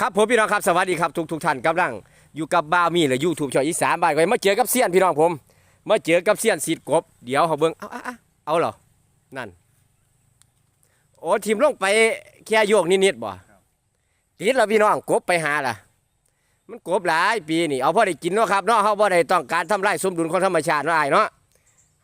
ครับผมพี่น้องครับสวัสดีครับทุกทุกท่านกำลังอยู่กับบ้าวมีหรือยูทูบช่องอีสานบ้านไว้มาเจอกับเซียนพี่น้องผมมาเจอกับเซียนสีดกบเดี๋ยวเขาเบิ่งเอาเอาเอาเหรอนั่นโอ้ทีมลงไปแค่โยกนิดๆบ่ติดแล้วพี่น้องกบไปหาล่ะ มันกบหลายปีนี่เอาพอได้กินเนาะครับเนาะเขาบ่ได้ต้องการทำลายสมดุลของธรรมชาติเนาะอ้เนาะ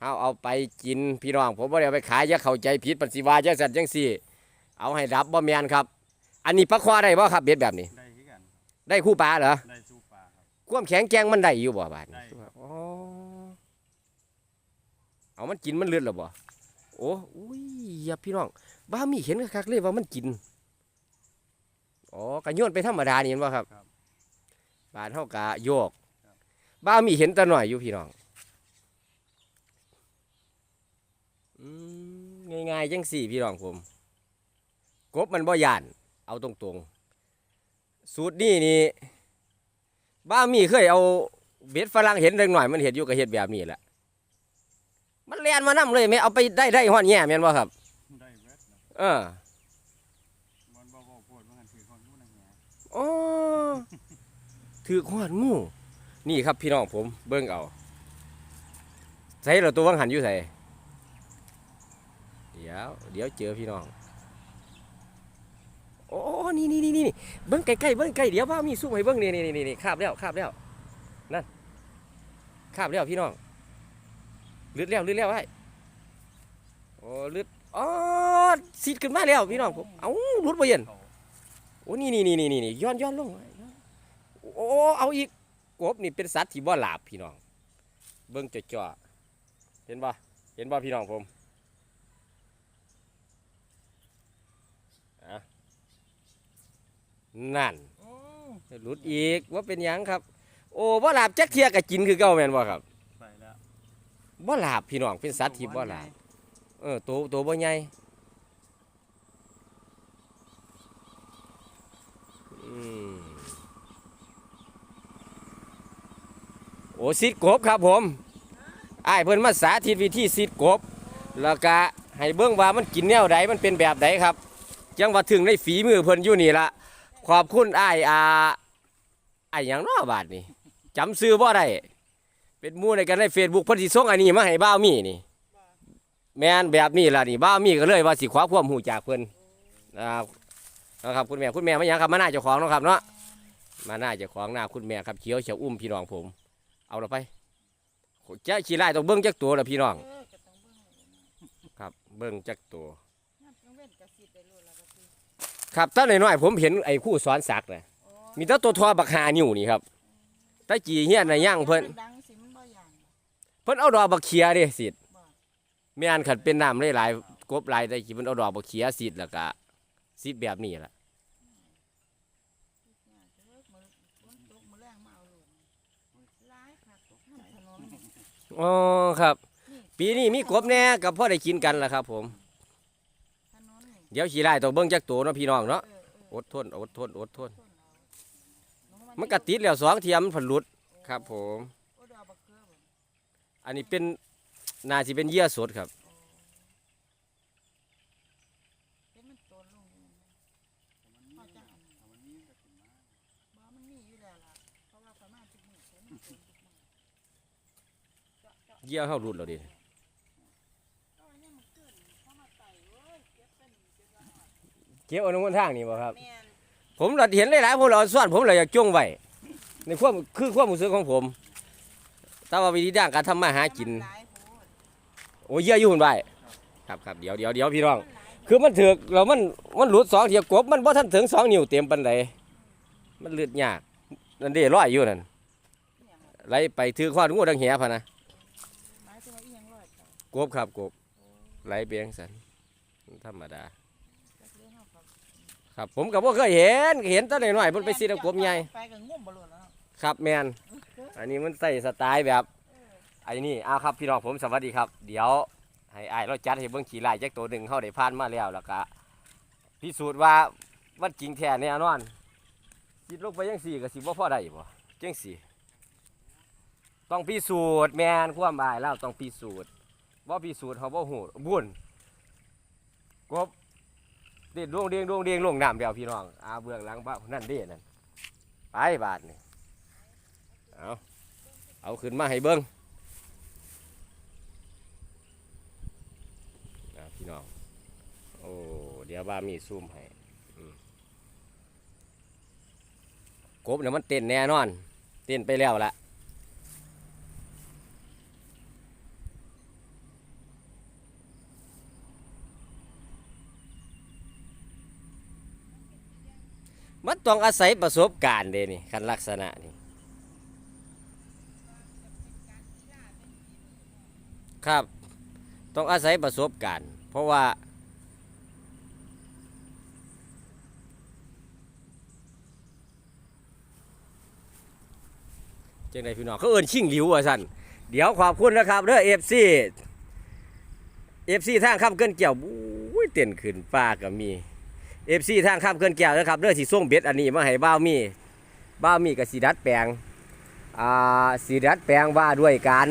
เอาเอาไปกินพี่น้องผมบ่ได้เอาไปขายอย่าเข้าใจผิดปฏิวาจังสันจังสี่ เอาให้ดับบ่แมนครับ อันนี้ปลาควาได้บ่ครับเบ็ดแบบนี้ ได้คือกันได้คู่ปลาเหรอได้สู้ปลาครับความแข็งแกร่งมันได้อยู่บ่บาดนี้ได้ครับอ๋อเอามันกินมันเลือดหรอบ่โอ้อุ้ยอย่าพี่น้องบ้ามีเห็นคักๆเลยว่ามันกินอ๋อกระโยนไปธรรมดานี่เห็นบ่ครับบานเฮากะโยก บ้ามีเห็นแต่หน่อยอยู่พี่น้องอืมง่ายๆจังสี่พี่น้องผม กบมันบ่ย่าน เอาตรงๆ สูตรนี้นี่บ้ามีเคยเอาเบ็ดฝรั่งเห็นเล็กหน่อยมันเห็นอยู่กับเห็ดแบบนี้แหละมันเลียนมานํเลยไม่เอาไปได้ได้หอนแย่แม่นบ่ครับได้เวทนะเออมันบ่บ่โพดว่างันถือคนรู้นะเฮียอ๋อถือขวานงูนี่ครับพี่น้องผมเบิ่งเอาใส่เราตัววังหันอยู่ใส่เดี๋ยวเดี๋ยวเจอพี่น้องโอ้ นี่นี่นี่นี่เบิ่งใกล้ๆเบิ่งใกล้เดี๋ยวว่ามีสู้ให้เบิ่งนี่นี่นี่นี่คาบแล้วคาบแล้วนั่นคาบแล้วพี่น้องลืดแล้วลืดแล้วไอ้โอ้ลืดอ๋อสิดขึ้นมาแล้วพี่น้องผมเอ้าลุดบ่เย็นโอ้นี่นี่นี่นี่นี่ย้อนย้อนลงโอ้เอาอีกกบนี่เป็นสัตว์ที่บ่หลาบพี่น้อง เบิ่งจ่อๆเห็นบ่เห็นบ่พี่น้องผมอะ นั่นหลุดอีกว่าเป็นหยังครับ โอ้บ่หลาบจักเทียกับกินคือเก่าแม่นบ่ครับไปแล้วบ่หลาบพี่น้องเป็นสัตว์ที่บ่หลาบเออตัวตัวบ่ใหญ่อืมโอ้ซิดกบครับผมอ้ายเพิ่นมาสาธิตวิธีซิดกบ แล้วก็ให้เบิ่งว่ามันกินแนวใดมันเป็นแบบใดครับ จังว่าถึงในฝีมือเพิ่นอยู่นี่ละ ขอบคุณอ้ายอาอ้ายหยังเนาะบาดนี้จำซื้อบ่ได้เป็นมู่ในกันในเฟซบุ๊กพิ่นสิส่งอันนี้มาให้บ้าวมีนี่แมนแบบนี้ล่ะนี่บ้าวมีก็เลยว่าสิขอความรู้จากเพิ่นอ่านะครับคุณแม่คุณแม่ไมาหยังครับมาหน้าเจ้าของเนาะครับเนาะมาหน้าเจ้าของหน้าคุณแม่ครับเขียวเฉียวอุ้มพี่น้องผม เอาละไปเจ้าขี้ไล่ต้องเบิ่งจักตัวละพี่น้อง ครับเบิ่งจักตัว ครับตอนน้อยๆผมเห็นไอ้คู่สอนสักน่ะโอ้มีแต่ตัวทอบักหานิ้วนี่ครับตะจีเฮียนน่ะย่างเพิ่นดังสิมันบ่ย่านเพิ่นเอาดอกบักเขียเด้สิบ่แม่นขันเป็นน้ำหลายๆกบหลายได้กี่เพิ่นเอาดอกบักเขียสิแล้วก็สิแบบนี้ล่ะย่านเด้อมื้อฝนตกมื้อแรงมาเอาลูกหลายคักน้ำถนนนี่อ๋อครับนี่ปีนี้มีกบแน่กับพ่อได้กินกันล่ะครับ ผมถนนนี่ เดี๋ยวขี้ไล่ต้องเบิ่งจักตัวเนาะพี่น้องเนาะอดทนอดทนอดทน มันก็ติดแล้วสองเทียมมันผลุดครับ ผม อันนี้เป็นนาสิเป็นเยื่อสดครับเห็นมันโตนลงนี่มันพอเข้าบ่มันมีอยู่แล้วล่ะเพราะว่าประมาณทุกมื้อเห็นมันโตนทุกมื้อเจาะเจาะเหยื่อเฮารุดแล้วดิ เอาอันนี้มันเกินเข้ามาไต่เว้ยเก็บเป็นเก็บว่าหอด เก็บเอาในหนทางนี่บ่ครับ แม่นผมเราเห็นหลายๆผมเราซ่อนผมเลยอยากจ้วงไว้ในความคือความรู้สึกของผม แต่ว่าวิธีด้านการทำมาหากิน มัหลายโพดโอ้ยเยอะอยู่หุ่นใบครับครับเดี๋ยวเดี๋ยวเดี๋ยวพี่น้องคือมันถือกเรามันมันหลุดสองเทียกบมันบ่ทันถึงสองนิ้วเต็มปันใดมันเลือดยากนั่นเด้ร้อยอยู่นั่นไหลไปถือข้องูดังแหพะนะหมายถึงว่าอีหยังร้อยเจ้ากบครับกบไหลเบียงสันธรรมดา จักเรื่องเฮาครับ ครับผมก็บ่เคยเห็นเห็นแตอนน้อยๆเพิ่นไปซีดเอากบใหญ่ไปก็งุ่มบ่รู้แล้วเนาะครับแมนอันนี้มันใส่สไตล์แบบไอ้นี่เอาครับพี่น้องผมสวัสดีครับ เดี๋ยวให้อ้ายเราจัดให้เบิ่งขี่ลายจักตัวหนึ่งเฮาได้ผ่านมาแล้วแล้วก็พิสูจน์ว่ามันจริงแท้แน่นอนคิดลงไปจังสี่ก็สิบ่พอได้บ่จังสี่ต้องพิสูจน์แมนความหมายแล้วต้องพิสูจน์ว่าพิสูจน์เขาบ่หูบุญกบ ติดดวงเดียงดวงเดียงลงน้ำเดียวพี่น้องอาเบื้องหลังบ้านนั่นเด้นั่นไปบาทนี่เอาเอาขึ้นมาให้เบิ้งอ่าพี่น้องโอ้เดี๋ยวบ้ามีซูมให้กบเนี่ยมันเต้นแน่นอน เต้นไปแล้วละ ต้องอาศัยประสบการณ์เด้นี่คันลักษณะนี่ครับ ต้องอาศัยประสบการณ์ เพราะว่า จังไดพี่น้องเขาเอิ้นชิงหลิวว่าสั่นเดี๋ยวขอบคุณนะครับเด้อเอฟซีเอฟซีทางข้ามเกินเกี่ยวบุ้ยเต้นขึ้นฟ้าก็มี เอฟซีทางข้ามเกินเกี่ยวนะครับเด้อสิส่งเบ็ดอันนี้มาให้บ้าวมีบ้าวมีกับสีดัดแปลงอ่าสีดัดแปลงว่าด้วยการ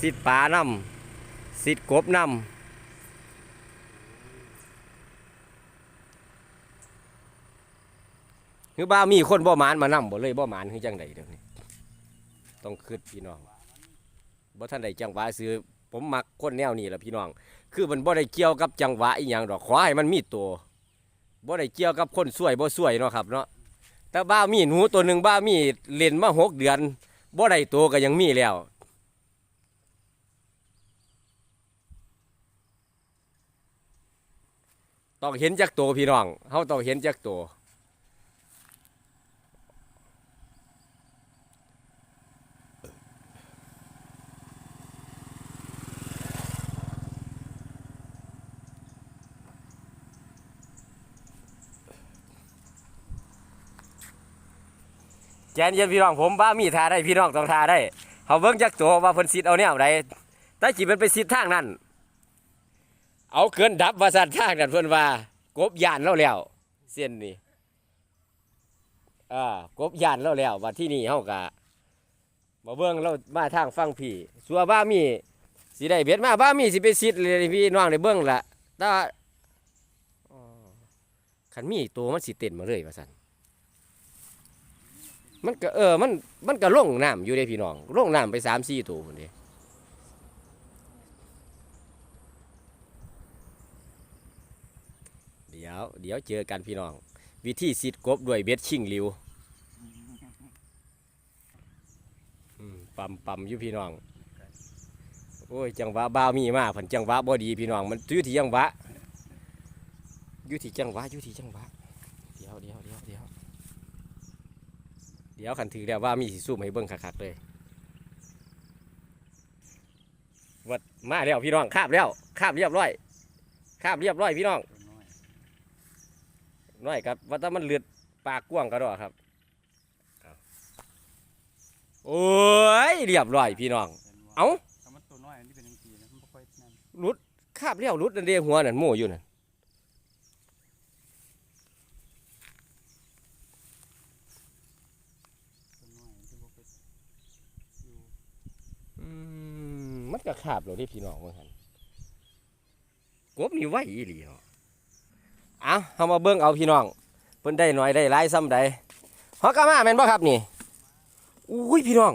สิดปลาน้ำสิดกบน้ำคือบ้ามีคนบ่หมานมานํบ่เลยบ่หมานคือจังไดเดี๋ยวนี้ต้องคืดพี่น้องบ่ท่านใดจังหวะซื้อผมมักคนแนวนี้แหละพี่น้อง คือมันบ่ได้เกี่ยวกับจังหวะอีหยังดอกขอให้มันมีตัว บ่ได้เกี่ยวกับคนสวยบ่สวยเนาะครับเนาะแต่บ้ามีหนูตัวหนึ่งบ้ามีเล่นมาหกเดือนบ่ได้ตัวก็ยังมีแล้วต้องเห็นจากตัวพี่น้องเฮาต้องเห็นจากตัว แกนเย็นพี่น้องผมบ้ามีทาได้พี่น้องต้องทาได้เขาเบิ่งจักตัวว่าเพิ่นสิเอาเนี่ยไรแต่จีมันไปสิทางนั้นเอาเกินดับว่าสันทางนั้นเพิ่นว่ากบยานแล้วแล้วเส้นนี้อ่ากบยานแล้วแล้วว่าที่นี่เฮากะมาเบิ่งเรามาทางฟังพี่สัวบ้ามีสิได้เบ็ดมาบ้ามีสิไปสิทเลยพี่น้องได้เบิ่งละแต่ว่าอ๋อคันมีตัวมันสิเต้นมาเลยว่าซั่น มันก็เออมันมันก็ลงน้ำอยู่เด้พี่น้องลงน้ำไปสามสี่ตัวคนเดียเดี๋ยวเดี๋ยวเจอกันพี่น้อง วิธีซิดกบด้วยเบ็ดชิงหลิวปั๊มปั๊มอยู่พี่น้องโอ้ยจังหวะบ้ามีมาผันจังหวะบ่ดีพี่น้องมันอยู่ที่จังหวะอยู่ที่จังหวะอยู่ที่จังหวะ เดี๋ยวเดี๋ยวเดี๋ยวเดี๋ยว เดี๋ยวขันถือแล้วว่ามีสีสูมให้เบิ้งคักๆเลยวัดมาแล้วพี่น้องคาบแล้วคาบเรียบร้อยคาบเรียบร้อยพี่น้องตัวน้อยน้อยครับว่าถ้ามันเลือดปากกว้างก็ดอกครับโอ้ยเรียบร้อยพี่น้องเห็นบ่เอ้าถ้ามันตัวน้อยอันนี้เป็นจังซี่นะมันบ่ค่อยนั่นรุดคาบเรียวรุดนั่นเดียหัวนั่นโม่อยู่นั่น ตัวน้อยอันที่บ่ค่อยอยู่ อืมมัน ก็คาบเราที่พี่น้องว่าหันกบนี่ไหวอีหลีเนาะเอาเอามาเบิ้งเอาพี่น้องเพิ่นได้หน่อยได้หลายซ้ำใดฮอกกามาแม่นบ่ครับนี่อุ้ยพี่น้อง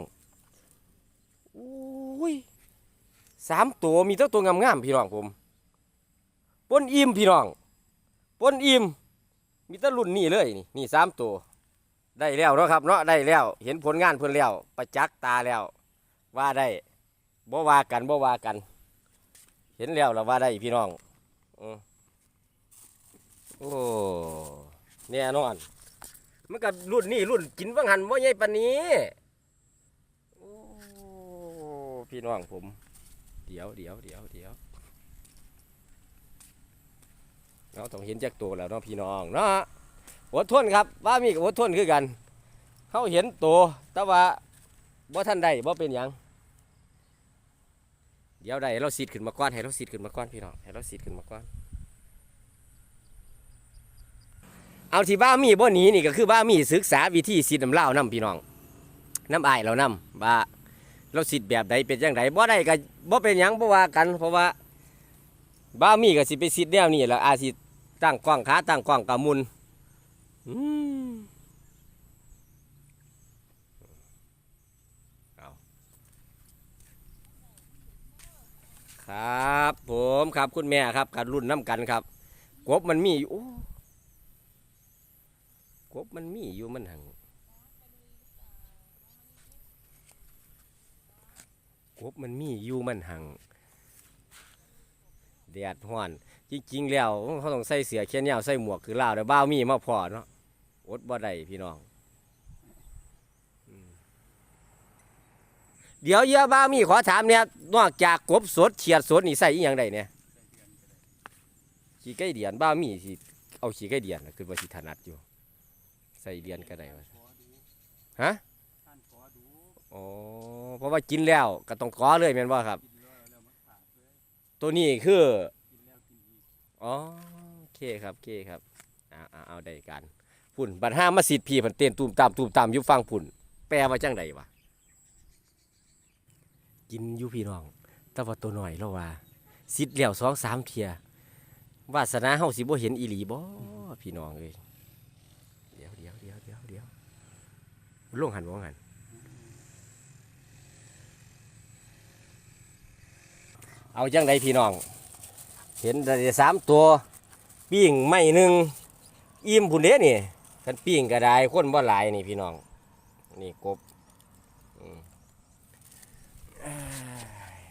อุ้ยสามตัวมีแต่ตัวงามๆพี่น้องผมปนอิ่มพี่น้องปนอิ่มมีแต่รุ่นนี้เลยนี่นี่สามตัวได้แล้วเนาะครับเนาะได้แล้ว เห็นผลงานเพิ่นแล้ว ประจักษ์ตาแล้ว ว่าได้ บ่ว่ากันบ่ว่ากัน เห็นแล้วเราว่าได้พี่น้องอืมโอ้แน่นอนมันกับรุ่นนี้รุ่นกินวังหันบ่ใหญ่ปานนี้โอ้พี่น้องผม เดี๋ยวเดี๋ยวเดี๋ยวเดี๋ยวเราต้องเห็นจากตัวแล้วเนาะพี่น้องเนาะอดทนครับว่ามีกับอดทนคือกันเขาเห็นตัวแต่ว่าบ่ท่านได้บ่เป็นยัง เดี๋ยวได้เราสีดขึ้นมาก่อนให้เราสีดขึ้นมาก่อนพี่น้องให้เราสีดขึ้นมาก่อน เอาที่บ้ามีบ่หนีนี่ก็คือบ้ามีศึกษาวิธีสีดน้ำเล่าน้ำพี่น้องน้ำอายเราน้ำว่าเราสีดแบบใดเป็นจังไดบ่ได้ก็บ่เป็นยังบ่ว่ากัน เพราะว่าบ้ามีก็สิไปสีดแนวนี้แหละอาสิตั้งกล้องขาตั้งกล้องกะมุนอืมเอา ครับ ผมครับคุณแม่ครับกันรุ่นน้ำกันครับกบมันมีอยู่โอ้กบมันมีอยู่มันหังกบมันมีอยู่มันหังแดดห้อนจริงๆแล้วเขาต้องใส่เสื้อแขนยาวใส่หมวกคือลาวแต่บ้าวมีมาพอเนาะอดบ่ได้พี่น้องอืม เดี๋ยวเยอะบ้ามีขอถามเนี่ยนอกจากกบสดเฉียดสดนี่ใส่อีหยังได้เนี่ยขี้ไก่เดียนบ้ามีสิเอาขี้ไก่เดียนน่ะคือว่าสิถนัดอยู่ ใส่เดียนก็ได้วะฮะท่านขอดูอ๋อเพราะว่ากินแล้วก็ต้องขอเลยแม่นบ่ครับ ตัวนี้คืออ๋อโอเคครับโอเคครับเอาเอาเอาได้กันพุ่นบัดห้ามาสิทธิ์พี่ผันเต้นตูมตามตูมตามยู่ฟังพุ่น แปลว่าจังใดวะ กินอยู่พี่น้อง แต่ว่าตัวหน่อยแล้วว่าสิทธิ์แล้วสองสามเทียวาสนาเฮาสิบ่เห็นอีหลีบ่พี่น้องเอ้ยเดี๋ยวเดี๋ยวเดี๋ยวเดี๋ยวเดี๋ยวลงหันบ่หันเอาจังใดพี่น้อง เห็นได้สามตัวปิ้งไม่หนึ่งอิ่มพุ่นเด้นี่คันปิ้งก็ได้คนบ่หลายนี่พี่น้อง นี่กบอืมเอ้ย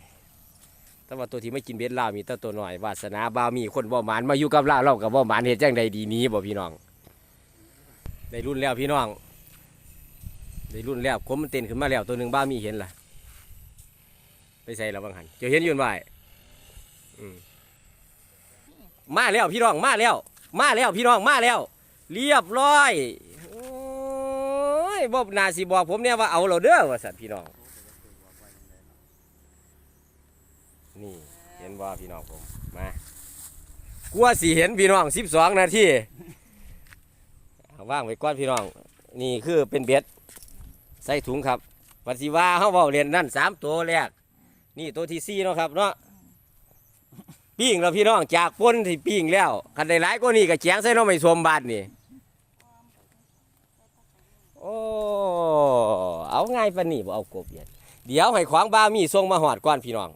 แต่ว่าตัวที่ไม่กินเบ็ดลามีแต่ตัวหน่อยวาสนาบ่าวมีคนบ่หมานมาอยู่กับลาเรากับบ่หมานเฮ็ดจังใดดีนี้บ่พี่น้องได้รุ่นแล้วพี่น้องได้รุ่นแล้วคมมันเต้นขึ้นมาแล้วตัวหนึ่งบ้ามีเห็นล่ะ ไปใส่แล้วบางหันจะเห็นอยืนไว้อืมมาแล้วพี่น้องมาแล้ว มาแล้วพี่น้องมาแล้ว เรียบร้อยโอ้ยบ่นาสิบอกผมเนี่ยว่าเอาเราเด้อว่าสัตว์พี่น้อง นี่เห็นว่าพี่น้องผมมากลัวสิเห็นพี่น้องสิบสองนาทีว่างไว้ก่อนพี่น้อง นี่คือเป็นเบ็ดใส่ถุงครับวันสิว่าเขาเบาเรียนนั่นสามตัวแรกนี่ตัวที่สี่เนาะครับเนาะปิ้งแล้วพี่น้องจากป้นที่ปิ้งแล้วคันได้หลายก็นี่ก็แจงใส่น้องไม่สมบาทนี่โอ้เอาง่ายปานนี่บ่เอากบเย็นเดี๋ยวให้ขวางบ้ามีส่งมาหอดก่อนพี่น้อง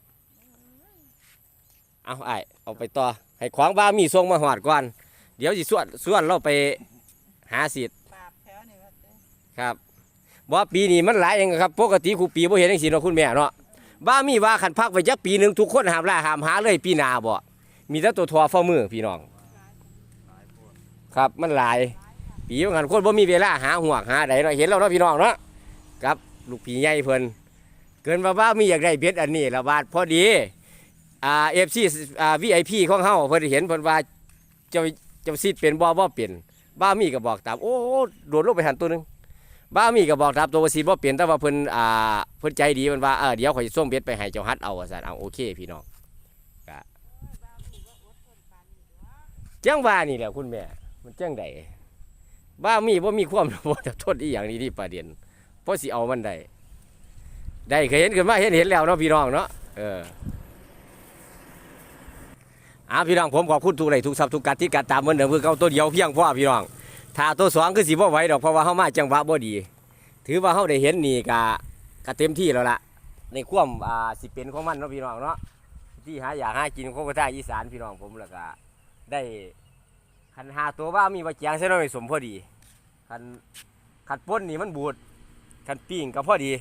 เอาไอ้เอาไปต่อ ให้ขวางบ้ามีส่งมาหอดก่อน เดี๋ยวสิส่วนส่วนเราไปหาสิทธิ์ปราบแถวนี่ว่าเด้อครับบ่ปีนี้มันหลายเองครับ ปกติครูปีบ่เห็นจังซี่เนาะคุณแม่เนาะบ้ามีว่าคันพักไว้จักปีหนึงทุกคนหามล่าหามหาเลยปีหน้าบ่มีแต่ตัวทอฟ้ามือพี่น้อง ครับมันหลาย ปีบางคันคนบ่มีเวลาหาหวกหาใดเนาะเห็นแล้วเนาะพี่น้องเนาะครับ ลูกผีใหญ่เพิ่นเกินว่าบ้ามีอยากได้เบ็ดอันนี้ละบาทพอดี อ่า FC อ่า VIP ของเฮาเพิ่นเห็นเพิ่นว่าเจ้าเจ้าซิดเป็นบ่บ่เป็นบ้ามีก็บอกตามโอ้โดดลงไปหันตัวหนึงบ้ามีก็บอกตามตัวว่าซิดบ่เป็นแต่ว่าเพิ่นอ่าเพิ่นใจดีเพิ่นว่าเออเดี๋ยวข่อยสิส่งเบ็ดไปให้เจ้าฮัดเอาว่าซั่นเอาโอเคพี่น้องก็จังว่านี่แหละคุณแม่ มันจังไดบ้ามีบ่มีความบ่จะโทษอีหยังนี้ที่ประเด็นเพราะสิเอามันได้ได้เคยเห็นขึ้นมาเห็นเห็นแล้วเนาะพี่น้องเนาะเออ อ่าพี่น้องผมขอบคุณทุกไลค์ทุกซับทุกการที่การตามเหมือนเดิมคือเก่าตัวเดียวเพียงพ่อพี่น้องถ้าตัวสองคือสิบ่ไหวดอกเพราะว่าเฮามาจังหวะบ่ดี ถือว่าเฮาได้เห็นนี่ก็ก็เต็มที่แล้วล่ะในควมอ่าสิเป็นของมันเนาะพี่น้องเนาะที่หาอยากหากินของภาษาอีสานพี่น้องผมแล้วก็ได้คันหาตัวว่ามีว่าแจงใส่น้อยสมพอดีคันคันป้นนี่มันบูดคันปิ้งก็พอดี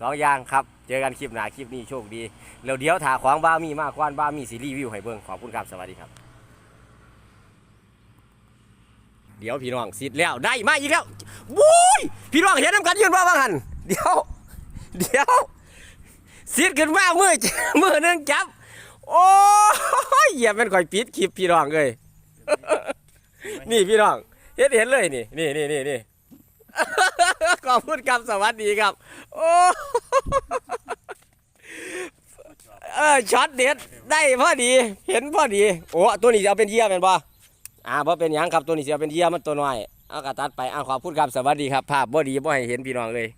สองอย่างครับ เจอกันคลิปหน้าคลิปนี้โชคดีแล้วเดี๋ยวถาขวางบ้ามีมากกว่านบ้ามีสิรีวิวให้เบิ่งขอบคุณครับสวัสดีครับ เดี๋ยวพี่น้องสิทธิ์แล้วได้มาอีกแล้วบุ้ยพี่น้องเห็นน้ำกันยืนว่าว่าหันเดี๋ยว เดี๋ยวสิทธิ์ขึ้นมามือมือนึงจับ โอ้ยเหยียบเป็นก่อยปิดคลิปพี่น้องเลยนี่พี่น้องเห็นเห็นเลยนี่นี่นี่นี่นี่ ขอบคุณครับสวัสดีครับ โอ้เออช็อตเด็ดได้พอดี เห็นพอดี โอ้ตัวนี้จะเอาเป็นเยี่ยเป็นบ่อ่าเพราะเป็นยังครับตัวนี้จะเอาเป็นเยี่ยมันตัวน้อยเอากระตัดไปอ่าขอบคุณครับสวัสดีครับ ภาพบ่ดีบ่ให้เห็นพี่น้องเลย